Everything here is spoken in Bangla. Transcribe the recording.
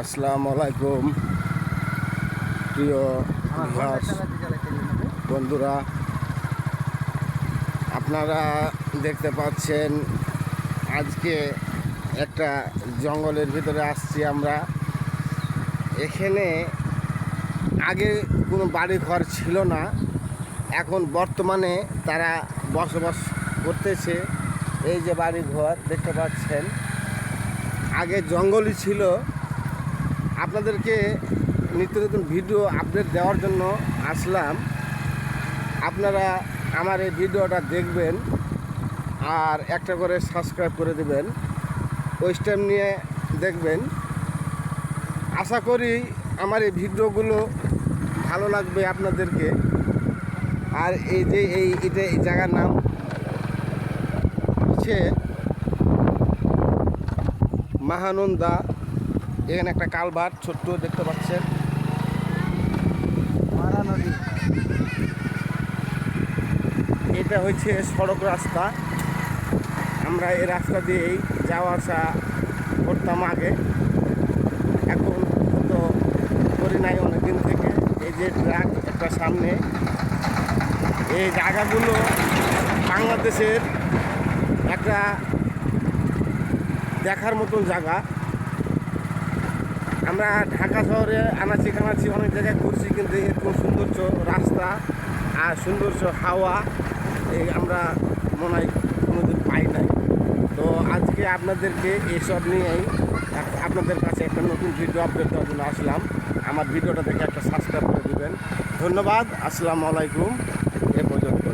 আসসালামু আলাইকুম প্রিয় বন্ধুরা, আপনারা দেখতে পাচ্ছেন, আজকে একটা জঙ্গলের ভিতরে আসছি আমরা। এখানে আগে কোনো বাড়ি ঘর ছিল না, এখন বর্তমানে তারা বসবাস করতেছে। এই যে বাড়ি ঘর দেখতে পাচ্ছেন। আগে জঙ্গলই ছিল আপনাদেরকে নিত্য নতুন ভিডিও আপডেট দেওয়ার জন্য আসলাম। আপনারা আমার এই ভিডিওটা দেখবেন আর একটা করে সাবস্ক্রাইব করে দেবেন। ওই স্টেম নিয়ে দেখবেন। আশা করি আমার এই ভিডিওগুলো ভালো লাগবে আপনাদেরকে। আর এই যে এই, এটা এই জায়গার নাম হচ্ছে মহানন্দা এখানে একটা কালভার্ট ছোট্ট দেখতে পাচ্ছেন। এটা হচ্ছে সড়ক রাস্তা। আমরা এই রাস্তা দিয়েই যাওয়া আসা করতাম আগে। এখন তো করি নাই অনেকদিন থেকে। এই যে ট্রাক একটা সামনে। এই জায়গাগুলো বাংলাদেশের একটা দেখার মতন জায়গা। আমরা ঢাকা শহরে আনাচি কানাচি অনেক জায়গায় ঘুরছি, কিন্তু এরকম সৌন্দর্য রাস্তা আর সৌন্দর্য হাওয়া, এই আমরা মনে হয় কোনোদিন পাই নাই। তো আজকে আপনাদেরকে এইসব নিয়েই আপনাদের কাছে একটা নতুন ভিডিও আপডেট দেওয়ার জন্য আসলাম। আমার ভিডিওটা দেখে একটা সাবস্ক্রাইব করে দেবেন। ধন্যবাদ, আসসালামু আলাইকুম, এ পর্যন্ত।